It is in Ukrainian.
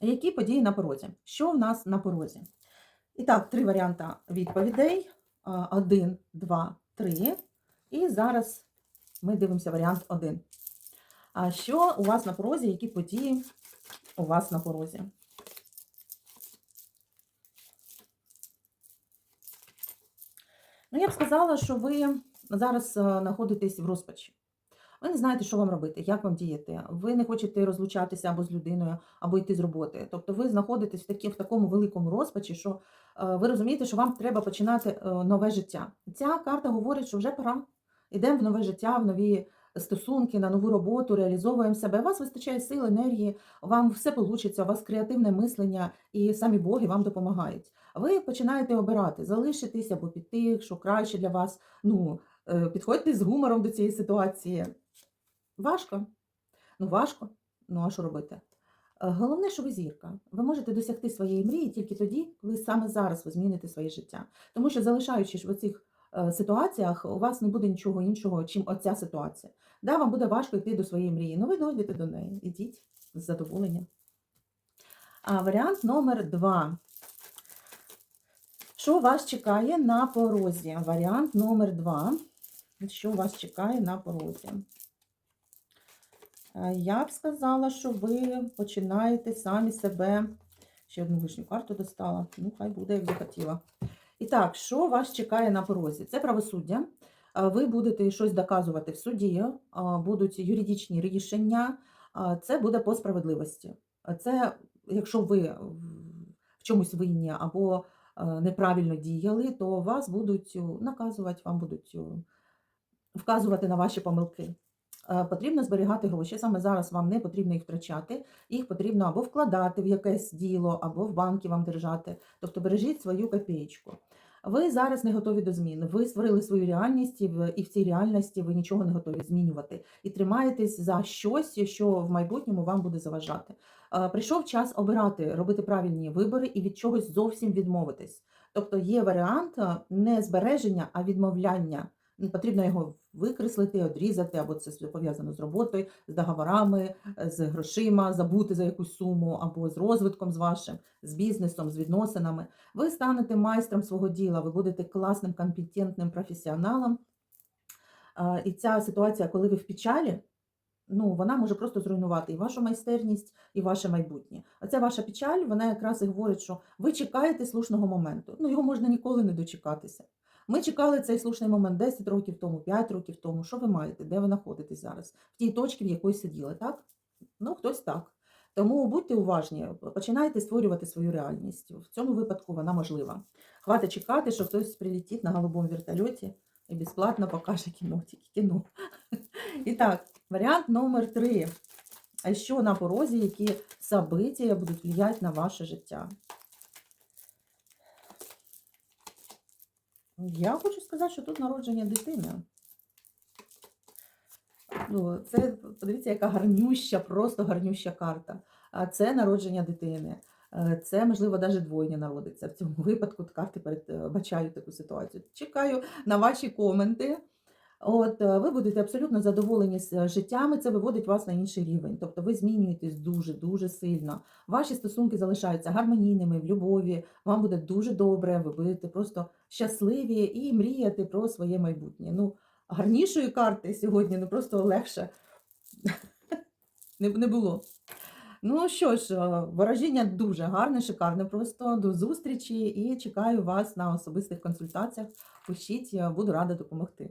Які події на порозі? Що в нас на порозі? І так, три варіанти відповідей. Один, два, три. І зараз ми дивимося варіант один. А що у вас на порозі? Які події у вас на порозі? Ну, я б сказала, що ви зараз е, знаходитесь в розпачі. Ви не знаєте, що вам робити, як вам діяти. Ви не хочете розлучатися або з людиною, або йти з роботи. Тобто ви знаходитесь в, такі, в такому великому розпачі, що е, ви розумієте, що вам треба починати е, нове життя. Ця карта говорить, що вже пора. Йдемо в нове життя, в нові стосунки, на нову роботу, реалізовуємо себе. У вас вистачає сил, енергії, вам все вийде, у вас креативне мислення і самі боги вам допомагають. Ви починаєте обирати, залишитись або піти, що краще для вас. Ну, е, підходьте з гумором до цієї ситуації. Важко. Ну, важко. Ну, а що робити? Е, Головне, що ви зірка. Ви можете досягти своєї мрії тільки тоді, коли саме зараз ви зміните своє життя. Тому що, залишаючись в цих ситуаціях, у вас не буде нічого іншого, чим оця ситуація. Да, вам буде важко йти до своєї мрії, але ви дойдете до неї. Ідіть з задоволенням. А варіант номер два. Що вас чекає на порозі? Варіант номер два. Що вас чекає на порозі? Е, Я б сказала, що ви починаєте самі себе. Ще одну лишню карту достала. Ну, хай буде, як захотіла. І так, що вас чекає на порозі? Це правосуддя. Е, Ви будете щось доказувати в суді, е, будуть юридичні рішення. Це буде по справедливості. Це, якщо ви в- чомусь винні або неправильно діяли, то вас будуть наказувати, вам будуть вказувати на ваші помилки. Е, Потрібно зберігати гроші. Саме зараз вам не потрібно їх втрачати. Їх потрібно або вкладати в якесь діло, або в банки вам держати. Тобто бережіть свою копієчку. Ви зараз не готові до змін. Ви створили свою реальність, і в, цій реальності ви нічого не готові змінювати. І тримаєтесь за щось, що в майбутньому вам буде заважати. Е, Прийшов час обирати, робити правильні вибори і від чогось зовсім відмовитись. Тобто є варіант е, не збереження, а відмовляння. Ну, Потрібно його викреслити, одрізати, або це пов'язано з роботою, з договорами, е, з грошима, забути за якусь суму, або з розвитком з вашим, з бізнесом, з відносинами. Ви станете майстром свого діла, ви будете класним, компетентним професіоналом. І ця ситуація, коли ви в печалі, ну, вона може просто зруйнувати і вашу майстерність, і ваше майбутнє. Оця ваша печаль, вона якраз і говорить, що ви чекаєте слушного моменту. Ну, його можна ніколи не дочекатися. Ми чекали цей слушний момент 10 років тому, 5 років тому. Що ви маєте? Де ви знаходитесь зараз? В тій точці, в якій сиділи, так? Ну, хтось так. Тому будьте уважні, починайте створювати свою реальність. В цьому випадку вона можлива. Хватить чекати, що хтось прилетить на голубому вертольоті і безплатно покаже кіно, кіно. І так, варіант номер три. А що на порозі, які события будуть впливати на ваше життя? Я хочу сказати, що тут народження дитини. Ну, це, подивіться, яка гарнюща, просто гарнюща карта. А Це народження дитини. Е, Це, можливо, навіть двойня народиться. В цьому випадку карти передбачають таку ситуацію. Чекаю на ваші коменти. От, е, ви будете абсолютно задоволені з е, життями, це виводить вас на інший рівень. Тобто ви змінюєтесь дуже-дуже сильно. Ваші стосунки залишаються гармонійними, в любові, вам буде дуже добре, ви будете просто щасливі і мріяти про своє майбутнє. Ну, гарнішої карти сьогодні, ну просто легше не, було. Ну що ж, е, ворожіння дуже гарне, шикарне просто. До зустрічі і чекаю вас на особистих консультаціях. Пишіть, буду рада допомогти.